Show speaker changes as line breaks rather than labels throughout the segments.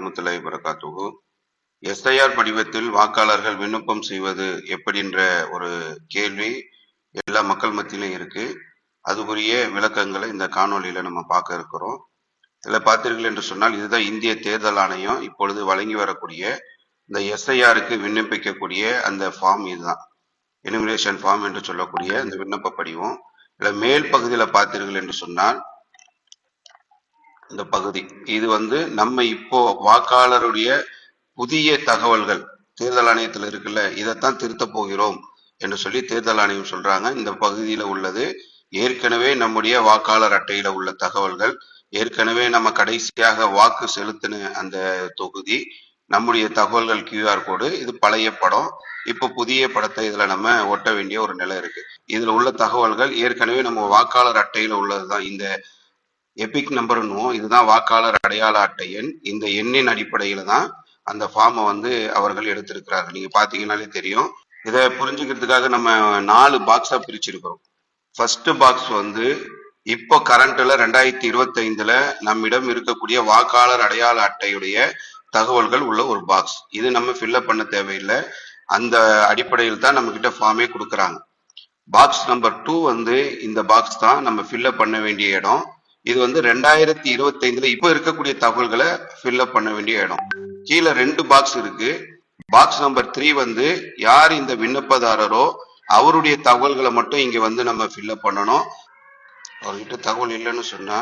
வரமத்துல்லாஹி வரகாத்துகு எஸ்ஐஆர் படிவத்தில் வாக்காளர்கள் விண்ணப்பம் செய்வது எப்படின்ற ஒரு கேள்வி எல்லா மக்கள் மத்தியிலும் இருக்கு. அதுக்குரிய விளக்கங்களை இந்த காணொலியில நம்ம பார்க்க இருக்கிறோம். இதில் பார்த்தீர்கள் என்று சொன்னால் இதுதான் இந்திய தேர்தல் ஆணையம். இப்பொழுது வழங்கி வரக்கூடிய இந்த எஸ்ஐஆருக்கு விண்ணப்பிக்கக்கூடிய அந்த ஃபார்ம் இதுதான். எனிமினேஷன் ஃபார்ம் என்று சொல்லக்கூடிய அந்த விண்ணப்ப படிவம். இதில் மேல் பகுதியில் பார்த்தீர்கள் என்று சொன்னால் இந்த பகுதி. இது வந்து நம்ம இப்போ வாக்காளருடைய புதிய தகவல்கள் தேர்தல் ஆணையத்தில் இருக்குல்ல இதைத்தான் திருத்த போகிறோம் என்று சொல்லி தேர்தல் ஆணையம் சொல்றாங்க. இந்த பகுதியில் உள்ளது ஏற்கனவே நம்முடைய வாக்காளர் அட்டையில உள்ள தகவல்கள் ஏற்கனவே நம்ம கடைசியாக வாக்கு செலுத்தின அந்த தொகுதி நம்முடைய தகவல்கள் கியூஆர் கோடு இது பழைய படம். இப்போ புதிய படத்தை இதுல நம்ம ஒட்ட வேண்டிய ஒரு நிலை இருக்கு. இதுல உள்ள தகவல்கள் ஏற்கனவே நம்ம வாக்காளர் அட்டையில உள்ளதுதான். இந்த எபிக் நம்பர்னுவோம் இதுதான் வாக்காளர் அடையாள அட்டை எண். இந்த எண்ணின் அடிப்படையில தான் அந்த ஃபார்மை வந்து அவர்கள் எடுத்திருக்கிறார்கள். நீங்க பாத்தீங்கன்னாலே தெரியும். இதை புரிஞ்சுக்கிறதுக்காக நம்ம நாலு பாக்ஸா பிரிச்சிருக்கிறோம். ஃபர்ஸ்ட் பாக்ஸ் வந்து இப்போ கரண்ட்ல ரெண்டாயிரத்தி இருபத்தி ஐந்துல நம்மிடம் இருக்கக்கூடிய வாக்காளர் அடையாள அட்டையுடைய தகவல்கள் உள்ள ஒரு பாக்ஸ் இது நம்ம ஃபில்அப் பண்ண தேவையில்லை. அந்த அடிப்படையில் தான் நம்ம கிட்ட ஃபார்மே கொடுக்குறாங்க. பாக்ஸ் நம்பர் டூ வந்து இந்த பாக்ஸ் தான் நம்ம ஃபில்அப் பண்ண வேண்டிய இடம். இது வந்து ரெண்டாயிரத்தி இருபத்தி ஐந்துல இப்போ இருக்கக்கூடிய தகவல்களை ஃபில்அப் பண்ண வேண்டிய இடம். கீழே ரெண்டு பாக்ஸ் இருக்கு. பாக்ஸ் நம்பர் த்ரீ வந்து யார் இந்த விண்ணப்பதாரரோ அவருடைய தகவல்களை மட்டும் இங்க வந்து நம்ம ஃபில்அப் பண்ணணும். அவர்கிட்ட தகவல் இல்லைன்னு சொன்னா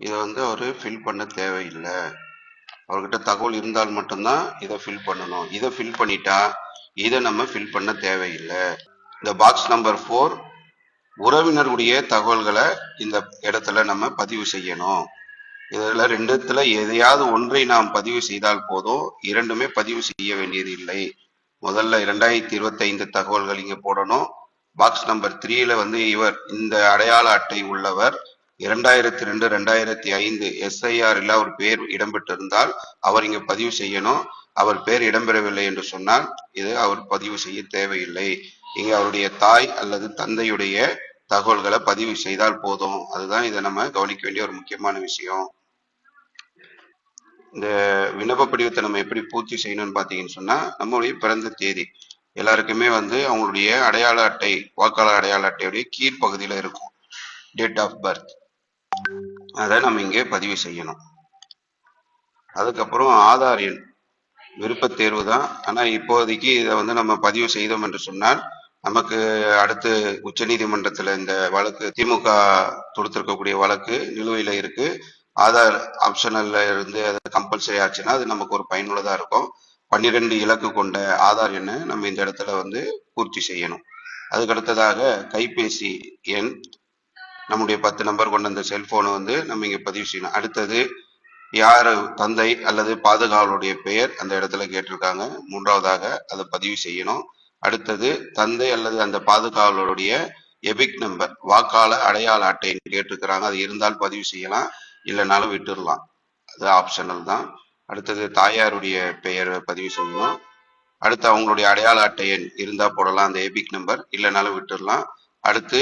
இதை வந்து அவரு ஃபில் பண்ண தேவையில்லை. அவர்கிட்ட தகவல் இருந்தால் மட்டும்தான் இதை ஃபில் பண்ணணும். இதை ஃபில் பண்ணிட்டா இதை நம்ம ஃபில் பண்ண தேவையில்லை. இந்த பாக்ஸ் நம்பர் ஃபோர் உறவினருடைய தகவல்களை இந்த இடத்துல நம்ம பதிவு செய்யணும். இதில் ரெண்டுத்துல எதையாவது ஒன்றை நாம் பதிவு செய்தால் போதும். இரண்டுமே பதிவு செய்ய வேண்டியது இல்லை. முதல்ல இரண்டாயிரத்தி இருபத்தி ஐந்து தகவல்கள் இங்கே போடணும். பாக்ஸ் நம்பர் த்ரீல வந்து இவர் இந்த அடையாள அட்டை உள்ளவர். இரண்டாயிரத்தி ரெண்டு ரெண்டாயிரத்தி ஐந்து எஸ்ஐஆரில் அவர் பேர் இடம்பெற்றிருந்தால் அவர் இங்கே பதிவு செய்யணும். அவர் பேர் இடம்பெறவில்லை என்று சொன்னால் இது அவர் பதிவு செய்ய தேவையில்லை. இங்கே அவருடைய தாய் அல்லது தந்தையுடைய தகவல்களை பதிவு செய்தால் போதும். அதுதான் இதை நம்ம கவனிக்க வேண்டிய ஒரு முக்கியமான விஷயம். இந்த விண்ணப்ப படிவத்தை நம்ம எப்படி பூர்த்தி செய்யணும்னு பார்த்தீங்கன்னு சொன்னா நம்மளுடைய பிறந்த தேதி. எல்லாருக்குமே வந்து அவங்களுடைய அடையாள அட்டை வாக்காளர் அடையாள அட்டையுடைய கீழ்ப்பகுதியில இருக்கும். டேட் ஆஃப் பர்த் அதை நம்ம இங்கே பதிவு செய்யணும். அதுக்கப்புறம் ஆதார் எண். விருப்ப தேர்வு தான். ஆனால் இப்போதைக்கு இதை வந்து நம்ம பதிவு செய்தோம் என்று சொன்னால் நமக்கு அடுத்து உச்சநீதிமன்றத்துல இந்த வழக்கு திமுக தொடுத்திருக்கக்கூடிய வழக்கு நிலுவையில இருக்கு. ஆதார் ஆப்ஷனல்ல இருந்து அது கம்பல்சரி ஆச்சுன்னா அது நமக்கு ஒரு பயனுள்ளதா இருக்கும். பன்னிரெண்டு இலக்கு கொண்ட ஆதார் எண்ணை நம்ம இந்த இடத்துல வந்து பூர்த்தி செய்யணும். அதுக்கு அடுத்ததாக கைபேசி எண் நம்முடைய பத்து நம்பர் கொண்ட அந்த செல்போனை வந்து நம்ம இங்கே பதிவு செய்யணும். அடுத்தது யார் தந்தை அல்லது பாதுகாவலுடைய பெயர் அந்த இடத்துல கேட்டிருக்காங்க. மூன்றாவதாக அதை பதிவு செய்யணும். அடுத்தது தந்தை அல்லது அந்த பாதுகாவலருடைய எபிக் நம்பர் வாக்காள அடையாள அட்டைன்னு கேட்டிருக்கிறாங்க. அது இருந்தால் பதிவு செய்யலாம் இல்லைனாலும் விட்டுடலாம் அது ஆப்ஷனல் தான். அடுத்தது தாயாருடைய பெயரை பதிவு செய்யணும். அடுத்து அவங்களுடைய அடையாள அட்டை எண் போடலாம் அந்த எபிக் நம்பர் இல்லைனாலும் விட்டுடலாம் அடுத்து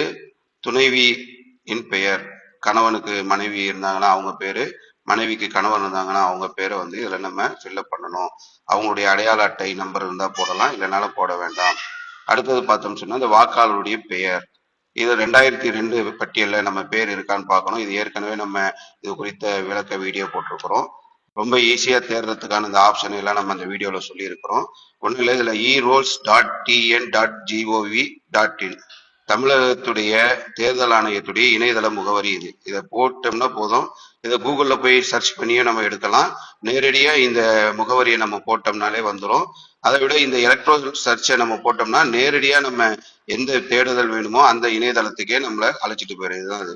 துணைவியின் பெயர் கணவனுக்கு மனைவி இருந்தாங்கன்னா அவங்க பேரு மனைவிக்கு கணவன் இருந்தாங்கன்னா அவங்க பேரை வந்து இதுல நம்ம ஃபில்அப் பண்ணணும். அவங்களுடைய அடையாள அட்டை நம்பர் இருந்தா போடலாம் இல்லைனாலும் போட வேண்டாம். அடுத்தது பார்த்தோம் சொன்னா இந்த வாக்காளருடைய பெயர். இது ரெண்டாயிரத்தி ரெண்டு பட்டியலில் நம்ம பேர் இருக்கான்னு பார்க்கணும். இது ஏற்கனவே நம்ம இது குறித்த விளக்க வீடியோ போட்டிருக்கிறோம். ரொம்ப ஈஸியாக தேர்றதுக்கான இந்த ஆப்ஷன் எல்லாம் நம்ம அந்த வீடியோவில் சொல்லியிருக்கிறோம். ஒன்றும் இல்லை இதில் e rolls dot TN dot gov dot in தமிழகத்துடைய தேர்தல் ஆணையத்துடைய இணையதள முகவரி இது. இதை போட்டோம்னா போதும். இதை கூகுளில் போய் சர்ச் பண்ணியும் நம்ம எடுக்கலாம். நேரடியாக இந்த முகவரியை நம்ம போட்டோம்னாலே வந்துடும் அதை விட இந்த எலக்ட்ரோ சர்ச்சை நம்ம போட்டோம்னா நேரடியாக நம்ம எந்த தேடுதல் வேணுமோ அந்த இணையதளத்துக்கே நம்மளை அழைச்சிட்டு போயிடும் இதுதான் அது.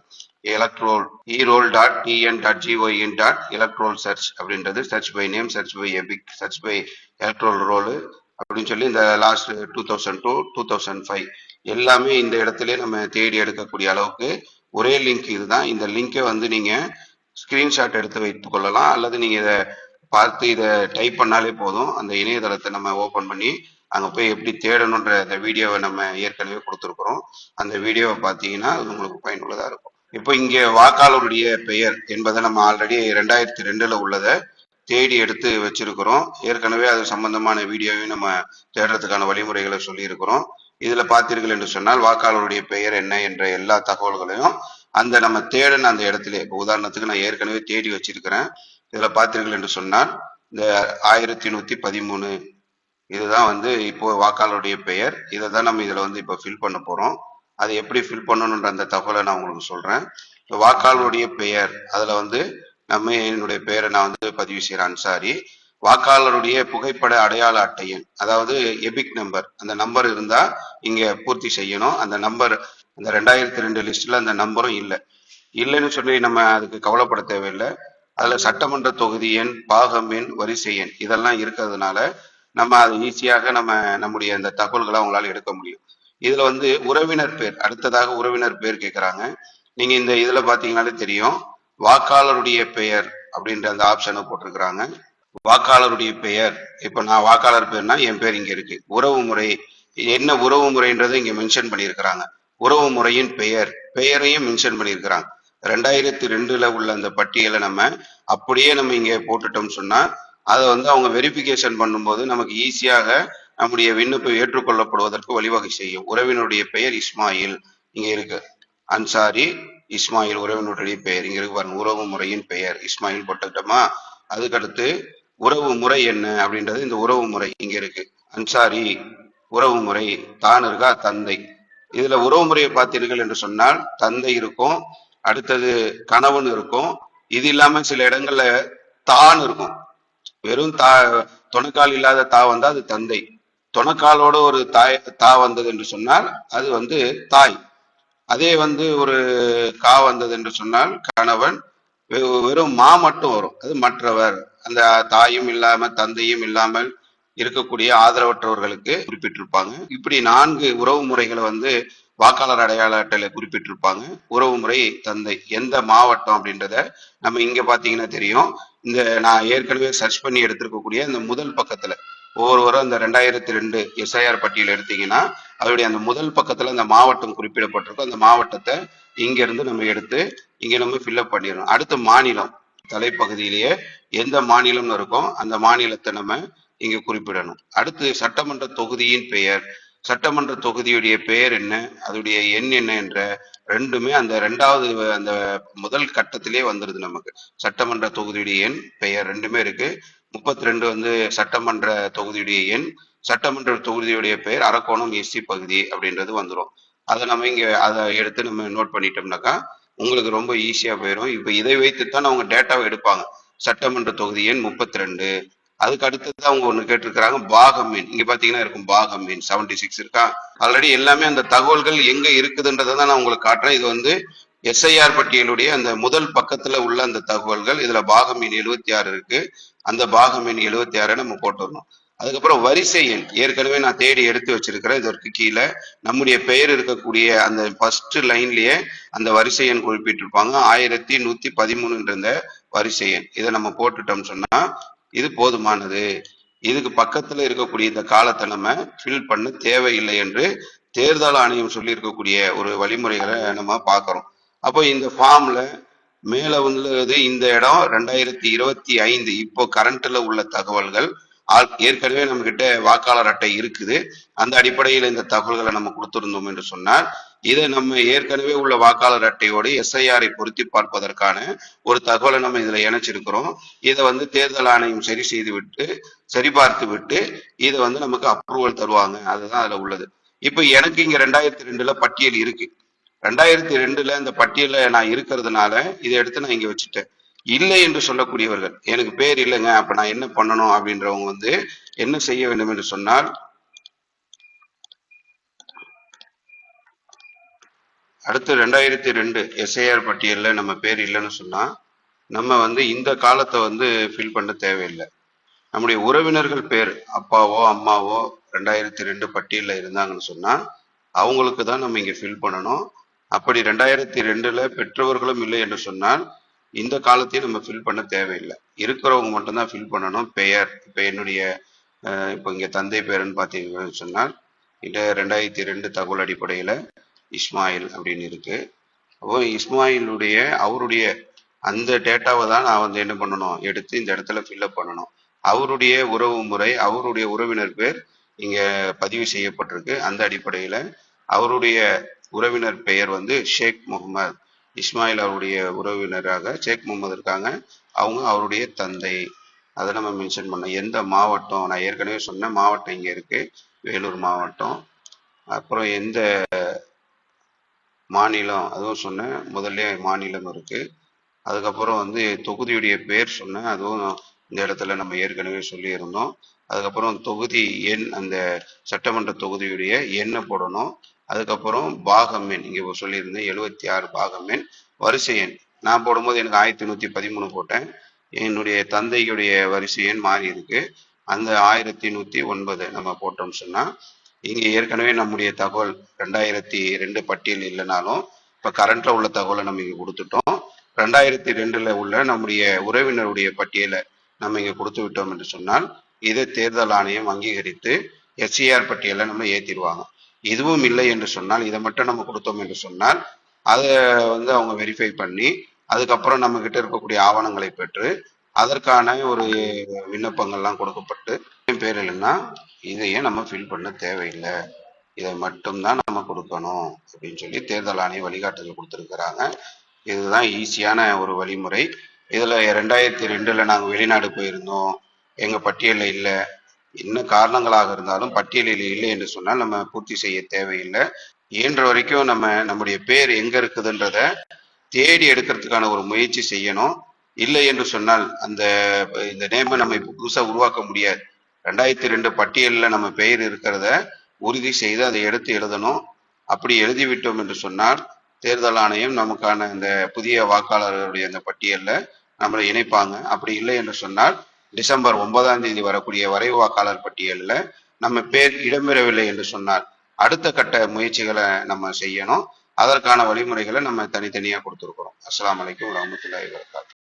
Electoral eroll dot TN dot gov in dot electoral search அப்படின்றது. Search by name search by EPIC search by electoral roll அப்படின்னு சொல்லி இந்த last two thousand two two thousand five எல்லாமே இந்த இடத்துல நம்ம தேடி எடுக்கக்கூடிய அளவுக்கு ஒரே லிங்க் இதுதான். இந்த லிங்கை வந்து நீங்க ஸ்கிரீன்ஷாட் எடுத்து வைத்துக் கொள்ளலாம். அல்லது நீங்க இதை பார்த்து இதை டைப் பண்ணாலே போதும். அந்த இணையதளத்தை நம்ம ஓபன் பண்ணி அங்க போய் எப்படி தேடணுன்ற அந்த வீடியோவை நம்ம ஏற்கனவே கொடுத்துருக்குறோம். அந்த வீடியோவை பார்த்தீங்கன்னா அது உங்களுக்கு பயனுள்ளதா இருக்கும். இப்போ இங்க வாக்காளருடைய பெயர் என்பதை நம்ம ஆல்ரெடி ரெண்டாயிரத்தி ரெண்டுல உள்ளதை தேடி எடுத்து வச்சிருக்கிறோம். ஏற்கனவே அது சம்பந்தமான வீடியோவையும் நம்ம தேடுறதுக்கான வழிமுறைகளை சொல்லியிருக்கிறோம். இதுல பார்த்தீர்கள் என்று சொன்னால் வாக்காளருடைய பெயர் என்ன என்ற எல்லா தகவல்களையும் அந்த நம்ம தேடின அந்த இடத்துல இப்போ உதாரணத்துக்கு நான் ஏற்கனவே தேடி வச்சிருக்கிறேன். இதுல பார்த்தீர்கள் என்று சொன்னால் இந்த ஆயிரத்தி நூத்தி பதிமூணு இதுதான் வந்து இப்போ வாக்காளருடைய பெயர். இதை தான் நம்ம இதுல வந்து இப்போ ஃபில் பண்ண போறோம். அதை எப்படி ஃபில் பண்ணணுன்ற அந்த தகவலை நான் உங்களுக்கு சொல்றேன். வாக்காளருடைய பெயர் அதுல வந்து நம்ம என்னுடைய பெயரை நான் வந்து பதிவு செய்யறேன் அன்சாரி வாக்காளருடைய புகைப்பட அடையாள அட்டை எண் அதாவது எபிக் நம்பர் அந்த நம்பர் இருந்தா இங்க பூர்த்தி செய்யணும். அந்த நம்பர் அந்த ரெண்டாயிரத்தி ரெண்டு லிஸ்ட்ல அந்த நம்பரும் இல்லை. இல்லைன்னு சொல்லி நம்ம அதுக்கு கவலைப்பட தேவையில்லை. அதுல சட்டமன்ற தொகுதி எண் பாகம் எண் வரிசை எண் இதெல்லாம் இருக்கிறதுனால நம்ம அது ஈஸியாக நம்ம நம்முடைய அந்த தகவல்களை அவங்களால எடுக்க முடியும். இதுல வந்து உறவினர் பேர் அடுத்ததாக உறவினர் பேர் கேட்கிறாங்க நீங்க இந்த இதுல பாத்தீங்கன்னாலே தெரியும். வாக்காளருடைய பெயர் அப்படின்ற அந்த ஆப்ஷனை போட்டிருக்கிறாங்க. வாக்காளருடைய பெயர். இப்ப நான் வாக்காளர் பேர்னா என் பேர் இங்க இருக்கு. உறவு முறை என்ன உறவு முறைன்றதை இங்க மென்ஷன் பண்ணியிருக்கிறாங்க. உறவு முறையின் பெயர் பெயரையும் மென்ஷன் பண்ணியிருக்கிறாங்க. ரெண்டாயிரத்தி ரெண்டுல உள்ள அந்த பட்டியலை நம்ம அப்படியே நம்ம இங்க போட்டுட்டோம் சொன்னா அதை வந்து அவங்க வெரிஃபிகேஷன் பண்ணும்போது நமக்கு ஈஸியாக நம்முடைய விண்ணப்பம் ஏற்றுக்கொள்ளப்படுவதற்கு வழிவகை செய்யும். உறவினருடைய பெயர் இஸ்மாயில் இங்க இருக்கு. அன்சாரி இஸ்மாயில் உறவினருடைய பெயர். இங்க இருக்கு பாருங்க உறவு முறையின் பெயர். இஸ்மாயில் போட்டுக்கிட்டோமா? அதுக்கடுத்து உறவு முறை என்ன அப்படின்றது இந்த உறவு முறை இங்க இருக்கு. அன்சாரி உறவு முறை தான் இருக்கா தந்தை. இதுல உறவு முறையை பார்த்தீர்கள் என்று சொன்னால் தந்தை இருக்கும் அடுத்தது கணவன் இருக்கும். இது இல்லாம சில இடங்கள்ல தான் இருக்கும். வெறும் தா துணைக்கால் இல்லாத தா வந்தா அது தந்தை. துணைக்காலோட ஒரு தாய் தா வந்தது என்று சொன்னால் அது வந்து தாய். அதே வந்து ஒரு கா வந்தது என்று சொன்னால் கணவன். வெ- வெறும் மா மட்டும் வரும். அது மற்றவர். அந்த தாயும் இல்லாம தந்தையும் இல்லாமல் இருக்கக்கூடிய ஆதரவற்றவர்களுக்கு குறிப்பிட்டிருப்பாங்க. இப்படி நான்கு உறவு முறைகளை வந்து வாக்காளர் அடையாள அட்டையில குறிப்பிட்டிருப்பாங்க. உறவு முறை தந்தை எந்த மாவட்டம் அப்படின்றத நம்ம இங்க பாத்தீங்கன்னா தெரியும். இந்த நான் ஏற்கனவே சர்ச் பண்ணி எடுத்திருக்கக்கூடிய இந்த முதல் பக்கத்துல ஒவ்வொருவரும் அந்த ரெண்டாயிரத்தி ரெண்டு எஸ்ஐஆர் பட்டியல் எடுத்தீங்கன்னா அதோடைய அந்த முதல் பக்கத்துல அந்த மாவட்டம் குறிப்பிடப்பட்டிருக்கும். அந்த மாவட்டத்தை இங்க இருந்து நம்ம எடுத்து இங்க நம்ம ஃபில்அப் பண்ணிடணும். அடுத்து மாநிலம். தலைப்பகுதியிலேயே எந்த மாநிலம்னு இருக்கோ அந்த மாநிலத்தை நம்ம இங்க குறிப்பிடணும். அடுத்து சட்டமன்ற தொகுதியின் பெயர். சட்டமன்ற தொகுதியுடைய பெயர் என்ன? அதோடைய எண் என்ன என்ற ரெண்டுமே அந்த ரெண்டாவது அந்த முதல் கட்டத்திலே வந்துருது நமக்கு. சட்டமன்ற தொகுதியுடைய எண் பெயர் ரெண்டுமே இருக்கு. முப்பத்தி ரெண்டு வந்து சட்டமன்ற தொகுதியுடைய எண் சட்டமன்ற தொகுதியுடைய பெயர் அரக்கோணம் எஸ்சி பகுதி அப்படின்றது வந்துரும். அதை நம்ம இங்க அதை எடுத்து நம்ம நோட் பண்ணிட்டோம்னாக்கா உங்களுக்கு ரொம்ப ஈஸியா போயிடும் இப்ப இதை வைத்துத்தான் அவங்க டேட்டாவை எடுப்பாங்க. சட்டமன்ற தொகுதி எண் முப்பத்தி ரெண்டு அதுக்கு அடுத்தது அவங்க ஒண்ணு கேட்டிருக்கிறாங்க பாகம் மீன் இங்க பாத்தீங்கன்னா இருக்கும் பாகம் மீன் செவன்டி சிக்ஸ் இருக்கா? ஆல்ரெடி எல்லாமே அந்த தகவல்கள் எங்க இருக்குதுன்றதை தான் நான் உங்களுக்கு காட்டுறேன். இது வந்து எஸ்ஐஆர் பட்டியலுடைய அந்த முதல் பக்கத்துல உள்ள அந்த தகவல்கள். இதுல பாகம் மீன் எழுபத்தி ஆறு இருக்கு. அந்த பாகம் மீன் எழுபத்தி ஆறை நம்ம போட்டுடணும். அதுக்கப்புறம் வரிசை எண். ஏற்கனவே நான் தேடி எடுத்து வச்சிருக்கிறேன். இதற்கு கீழே. நம்முடைய பெயர் இருக்கக்கூடிய அந்த ஃபர்ஸ்ட் லைன்லயே அந்த வரிசை எண் குறிப்பிட்டிருப்பாங்க. ஆயிரத்தி நூத்தி பதிமூணுன்ற வரிசை எண். இதை நம்ம போட்டுட்டோம் சொன்னா இது போதுமானது. இதுக்கு பக்கத்துல இருக்கக்கூடிய இந்த காலத்தை நம்ம ஃபில் பண்ண தேவையில்லை என்று தேர்தல் ஆணையம் சொல்லி இருக்கக்கூடிய ஒரு வழிமுறைகளை நம்ம பார்க்குறோம். அப்போ இந்த ஃபார்ம்ல மேல உள்ளது இந்த இடம். ரெண்டாயிரத்தி இருபத்தி ஐந்து. இப்போ கரண்ட்ல உள்ள தகவல்கள் ஏற்கனவே நம்ம கிட்ட வாக்காளர் அட்டை இருக்குது. அந்த அடிப்படையில் இந்த தகவல்களை நம்ம கொடுத்திருந்தோம் என்று சொன்னால் இதை நம்ம ஏற்கனவே உள்ள வாக்காளர் அட்டையோடு எஸ்ஐஆரை பொருத்தி பார்ப்பதற்கான ஒரு தகவலை நம்ம இதுல இணைச்சிருக்கிறோம். இதை வந்து தேர்தல் ஆணையம் சரி செய்து விட்டு சரிபார்த்து விட்டு இதை வந்து நமக்கு அப்ரூவல் தருவாங்க. அதுதான் அதுல உள்ளது. இப்ப எனக்கு இங்க ரெண்டாயிரத்தி ரெண்டுல பட்டியல் இருக்கு. ரெண்டாயிரத்தி ரெண்டுல இந்த பட்டியல்ல நான் இருக்கிறதுனால இதை எடுத்து நான் இங்க வச்சுட்டேன். இல்லை என்று சொல்லக்கூடியவர்கள். எனக்கு பேர் இல்லைங்க. அப்ப நான் என்ன பண்ணணும் அப்படின்றவங்க வந்து என்ன செய்ய வேண்டும் என்று சொன்னால் அடுத்து ரெண்டாயிரத்தி ரெண்டு எஸ்ஐஆர் பட்டியலில் நம்ம பேர் இல்லைன்னு சொன்னால் நம்ம வந்து இந்த காலத்தை வந்து ஃபில் பண்ண தேவையில்லை. நம்முடைய உறவினர்கள் பேர் அப்பாவோ அம்மாவோ ரெண்டாயிரத்தி ரெண்டு பட்டியலில் இருந்தாங்கன்னு சொன்னால் அவங்களுக்கு தான் நம்ம இங்கே ஃபில் பண்ணணும். அப்படி ரெண்டாயிரத்தி ரெண்டில் பெற்றவர்களும் இல்லை என்று சொன்னால் இந்த காலத்தையும் நம்ம ஃபில் பண்ண தேவையில்லை. இருக்கிறவங்க மட்டும்தான் ஃபில் பண்ணணும். பெயர் இப்போ என்னுடைய இப்போ இங்கே தந்தை பேருன்னு பார்த்தீங்கன்னு சொன்னால் இந்த ரெண்டாயிரத்தி ரெண்டு தகவல் அடிப்படையில் இஸ்மாயில் அப்படின்னு இருக்கு. அப்போ இஸ்மாயிலுடைய அவருடைய அந்த டேட்டாவை தான் நான் வந்து என்ன பண்ணணும்? எடுத்து இந்த இடத்துல ஃபில்அப் பண்ணணும். அவருடைய உறவு முறை அவருடைய உறவினர் பேர் இங்க பதிவு செய்யப்பட்டிருக்கு. அந்த அடிப்படையில அவருடைய உறவினர் பெயர் வந்து ஷேக் முகமது. இஸ்மாயில் அவருடைய உறவினராக ஷேக் முகமது இருக்காங்க. அவங்க அவருடைய தந்தை. அதை நம்ம மென்ஷன் பண்ணோம் எந்த மாவட்டம்? நான் ஏற்கனவே சொன்ன மாவட்டம் இங்க இருக்கு. வேலூர் மாவட்டம். அப்புறம் எந்த மாநிலம்? அதுவும் சொன்னேன். முதல்ல மாநிலம் இருக்கு. அதுக்கப்புறம் வந்து தொகுதியுடைய பேர் சொன்னேன். அதுவும் இந்த இடத்துல நம்ம ஏற்கனவே சொல்லியிருந்தோம். அதுக்கப்புறம் தொகுதி எண் அந்த சட்டமன்ற தொகுதியுடைய எண்ணை போடணும். அதுக்கப்புறம் பாகம் எண். இங்கே சொல்லியிருந்தேன் எழுபத்தி ஆறு பாகம் எண் வரிசை எண். நான் போடும்போது எனக்கு ஆயிரத்தி நூற்றி பதிமூணு போட்டேன். என்னுடைய தந்தையுடைய வரிசை எண் மாறி இருக்கு. அந்த ஆயிரத்தி நூற்றி ஒன்பது நம்ம போட்டோம்னு சொன்னால் இங்கே ஏற்கனவே நம்முடைய தகவல் ரெண்டாயிரத்தி ரெண்டு பட்டியல் இல்லைனாலும் இப்போ கரண்ட்ல உள்ள தகவலை நம்ம இங்கே கொடுத்துட்டோம். ரெண்டாயிரத்தி ரெண்டுல உள்ள நம்முடைய உறவினருடைய பட்டியலை நம்ம இங்கே கொடுத்து விட்டோம் என்று சொன்னால் இதை தேர்தல் ஆணையம் அங்கீகரித்து எஸ்சிஆர் பட்டியலை நம்ம ஏற்றிடுவாங்க இதுவும் இல்லை என்று சொன்னால் இதை மட்டும் நம்ம கொடுத்தோம் என்று சொன்னால் அதை வந்து அவங்க வெரிஃபை பண்ணி அதுக்கப்புறம் நம்ம கிட்ட இருக்கக்கூடிய ஆவணங்களை பெற்று அதற்கான ஒரு விண்ணப்பங்கள்லாம் கொடுக்கப்பட்டு என் பேர் இல்லைன்னா இதையே நம்ம ஃபில் பண்ண தேவையில்லை. இதை மட்டும்தான் நம்ம கொடுக்கணும் அப்படின்னு சொல்லி தேர்தல் ஆணைய வழிகாட்டுதல் கொடுத்துருக்குறாங்க. இதுதான் ஈஸியான ஒரு வழிமுறை. இதில் ரெண்டாயிரத்தி ரெண்டில் நாங்கள் வெளிநாடு போயிருந்தோம். எங்கள் பட்டியலில் இல்லை. என்ன காரணங்களாக இருந்தாலும் பட்டியலில் இல்லை என்று சொன்னால் நம்ம பூர்த்தி செய்ய தேவையில்லை. இயன்ற வரைக்கும் நம்ம நம்முடைய பேர் எங்க இருக்குதுன்றத தேடி எடுக்கிறதுக்கான ஒரு முயற்சி செய்யணும். இல்லை என்று சொன்னால் அந்த இந்த நேமை நம்ம இப்போ புதுசாக உருவாக்க முடியாது. ரெண்டாயிரத்தி ரெண்டு பட்டியலில் நம்ம பெயர் இருக்கிறத உறுதி செய்து அதை எடுத்து எழுதணும். அப்படி எழுதிவிட்டோம் என்று சொன்னால் தேர்தல் ஆணையம் நமக்கான இந்த புதிய வாக்காளர்களுடைய அந்த பட்டியலில் நம்மளை இணைப்பாங்க. அப்படி இல்லை என்று சொன்னால் டிசம்பர் ஒன்பதாம் தேதி வரக்கூடிய வரைவு வாக்காளர் பட்டியலில் நம்ம பேர் இடம்பெறவில்லை என்று சொன்னார் அடுத்த கட்ட முயற்சிகளை நம்ம செய்யணும். அதற்கான வழிமுறைகளை நம்ம தனித்தனியாக கொடுத்துருக்குறோம். அஸ்லாம் வலைக்கம் வரமத்துல்லாஹி வரகாத்து